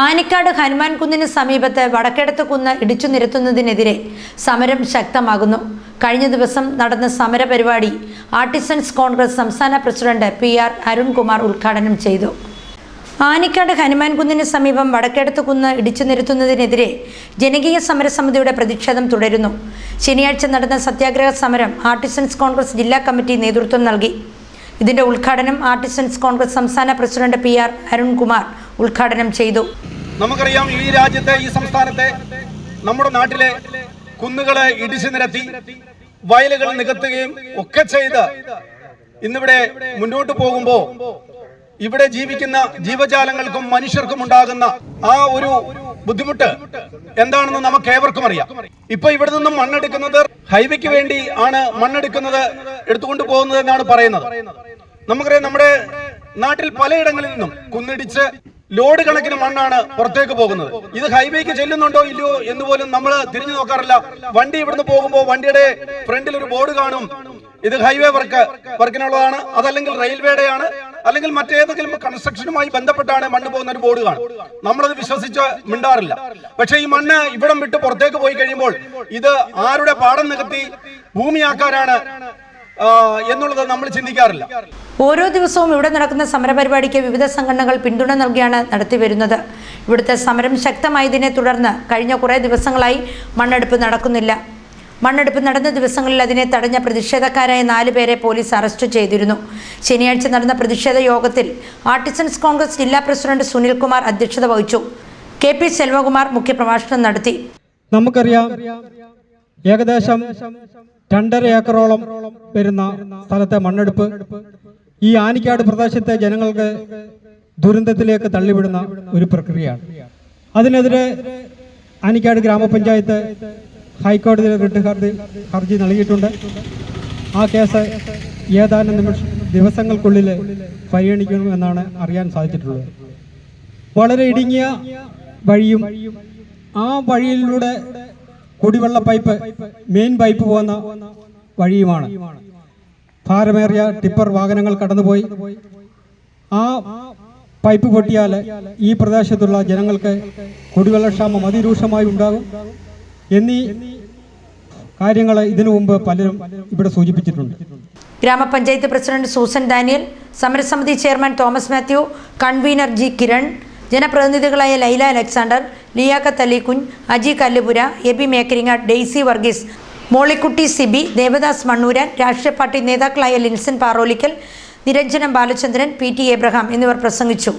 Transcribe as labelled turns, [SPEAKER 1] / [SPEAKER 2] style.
[SPEAKER 1] ആനിക്കാട് ഹനുമാൻ കുന്നിന് സമീപത്ത് വടക്കെടുത്ത് കുന്ന് ഇടിച്ചു നിരത്തുന്നതിനെതിരെ സമരം ശക്തമാകുന്നു. കഴിഞ്ഞ ദിവസം നടന്ന സമര പരിപാടി ആർട്ടിസൻസ് കോൺഗ്രസ് സംസ്ഥാന പ്രസിഡന്റ് പി ആർ അരുൺകുമാർ ഉദ്ഘാടനം ചെയ്തു. ആനിക്കാട് ഹനുമാൻ കുന്നിന് സമീപം വടക്കെടുത്ത് കുന്ന് ഇടിച്ചു നിരത്തുന്നതിനെതിരെ ജനകീയ സമരസമിതിയുടെ പ്രതിഷേധം തുടരുന്നു. ശനിയാഴ്ച നടന്ന സത്യാഗ്രഹ സമരം ആർട്ടിസൻസ് കോൺഗ്രസ് ജില്ലാ കമ്മിറ്റി നേതൃത്വം നൽകി. ഇതിന്റെ ഉദ്ഘാടനം ആർട്ടിസൻസ് കോൺഗ്രസ് സംസ്ഥാന പ്രസിഡന്റ് പി ആർ അരുൺകുമാർ ഉദ്ഘാടനം ചെയ്തു.
[SPEAKER 2] നമുക്കറിയാം ഈ രാജ്യത്തെ ഈ സംസ്ഥാനത്തെ നമ്മുടെ നാട്ടിലെ കുന്നുകളെ ഇടിച്ചു നിരത്തി വയലുകൾ നികത്തുകയും ഒക്കെ ചെയ്ത് ഇന്നിവിടെ മുന്നോട്ട് പോകുമ്പോ ഇവിടെ ജീവിക്കുന്ന ജീവജാലങ്ങൾക്കും മനുഷ്യർക്കും ഉണ്ടാകുന്ന ആ ഒരു ബുദ്ധിമുട്ട് എന്താണെന്ന് നമുക്ക് ഏവർക്കും അറിയാം. ഇപ്പൊ ഇവിടെ നിന്നും മണ്ണെടുക്കുന്നത് ഹൈവേക്ക് വേണ്ടി ആണ് മണ്ണെടുക്കുന്നത് എടുത്തുകൊണ്ട് പോകുന്നത് എന്നാണ് പറയുന്നത്. നമുക്കറിയാം നമ്മുടെ നാട്ടിൽ പലയിടങ്ങളിൽ നിന്നും കുന്നിടിച്ച് ലോഡ് കണക്കിന് മണ്ണാണ് പുറത്തേക്ക് പോകുന്നത്. ഇത് ഹൈവേക്ക് ചെല്ലുന്നുണ്ടോ ഇല്ലയോ എന്ന് പോലും നമ്മൾ തിരിഞ്ഞു നോക്കാറില്ല. വണ്ടി ഇവിടുന്ന് പോകുമ്പോൾ വണ്ടിയുടെ ഫ്രണ്ടിൽ ഒരു ബോർഡ് കാണും. ഇത് ഹൈവേ വർക്ക് വർക്കിനുള്ളതാണ്. അതല്ലെങ്കിൽ റെയിൽവേയുടെയാണ്. അല്ലെങ്കിൽ മറ്റേതെങ്കിലും കൺസ്ട്രക്ഷനുമായി ബന്ധപ്പെട്ടാണ് മണ്ണ് പോകുന്ന ഒരു ബോർഡ് കാണും. നമ്മളത് വിശ്വസിച്ച് മിണ്ടാറില്ല. പക്ഷെ ഈ മണ്ണ് ഇവിടം വിട്ട് പുറത്തേക്ക് പോയി കഴിയുമ്പോൾ ഇത് ആരുടെ പാടം നികത്തി ഭൂമിയാക്കാരാണ് ആ, എന്നുള്ളത് നമ്മൾ ചിന്തിക്കാറില്ല.
[SPEAKER 1] ഓരോ ദിവസവും ഇവിടെ നടക്കുന്ന സമരപരിപാടിക്ക് വിവിധ സംഘടനകൾ പിന്തുണ നൽകിയാണ് നടത്തിവരുന്നത് ഇവിടുത്തെ സമരം ശക്തമായതിനെ തുടർന്ന് കഴിഞ്ഞ കുറേ ദിവസങ്ങളായി മണ്ണെടുപ്പ് നടക്കുന്നില്ല. മണ്ണെടുപ്പ് നടന്ന ദിവസങ്ങളിൽ അതിനെ തടഞ്ഞ പ്രതിഷേധക്കാരായ നാല് പേരെ പോലീസ് അറസ്റ്റ് ചെയ്തിരുന്നു. ശനിയാഴ്ച നടന്ന പ്രതിഷേധ യോഗത്തിൽ ആർട്ടിസൻസ് കോൺഗ്രസ് ജില്ലാ പ്രസിഡന്റ് സുനിൽകുമാർ അധ്യക്ഷത വഹിച്ചു. കെ പി സെൽവകുമാർ മുഖ്യപ്രഭാഷണം നടത്തി.
[SPEAKER 3] നമുക്കറിയാം ഏകദേശം രണ്ടര ഏക്കറോളം വരുന്ന സ്ഥലത്തെ മണ്ണെടുപ്പ് ഈ ആനിക്കാട് പ്രദേശത്തെ ജനങ്ങൾക്ക് ദുരന്തത്തിലേക്ക് തള്ളിവിടുന്ന ഒരു പ്രക്രിയയാണ്. അതിനെതിരെ ആനിക്കാട് ഗ്രാമപഞ്ചായത്ത് ഹൈക്കോടതിയിൽ റിട്ട് ഹർജി ഹർജി നൽകിയിട്ടുണ്ട്. ആ കേസ് ഏതാനും നിമിഷ ദിവസങ്ങൾക്കുള്ളിൽ പരിഗണിക്കണമെന്നാണ് അറിയാൻ സാധിച്ചിട്ടുള്ളത്. വളരെ ഇടുങ്ങിയ വഴിയും ആ വഴിയിലൂടെ കുടിവെള്ള പൈപ്പ് മെയിൻ പൈപ്പ് പോകുന്ന വഴിയുമാണ്. ഭാരമേറിയ ടിപ്പർ വാഹനങ്ങൾ കടന്നുപോയി. ആ പൈപ്പ് പൊട്ടിയാൽ ഈ പ്രദേശത്തുള്ള ജനങ്ങൾക്ക് കുടിവെള്ളക്ഷാമം അതിരൂക്ഷമായി ഉണ്ടാകും എന്നീ കാര്യങ്ങൾ ഇതിനു മുമ്പ് പലരും ഇവിടെ സൂചിപ്പിച്ചിട്ടുണ്ട്.
[SPEAKER 1] ഗ്രാമപഞ്ചായത്ത് പ്രസിഡന്റ് സൂസൻ ഡാനിയൽ സമരസമിതി chairman Thomas Mathew convener G Kiran ജനപ്രതിനിധികളായ Laila Alexander Liaquat അലിക്കുൻ അജി കല്ലുപുര എബി മേക്കരിങ്ങ ഡെയ്സി വർഗീസ് മോളിക്കുട്ടി സിബി ദേവദാസ് മണ്ണൂരാൻ രാഷ്ട്രീയ പാർട്ടി നേതാക്കളായ ലിൻസൺ പാറോലിക്കൽ നിരഞ്ജനം ബാലചന്ദ്രൻ പി ടി എബ്രഹാം എന്നിവർ പ്രസംഗിച്ചു.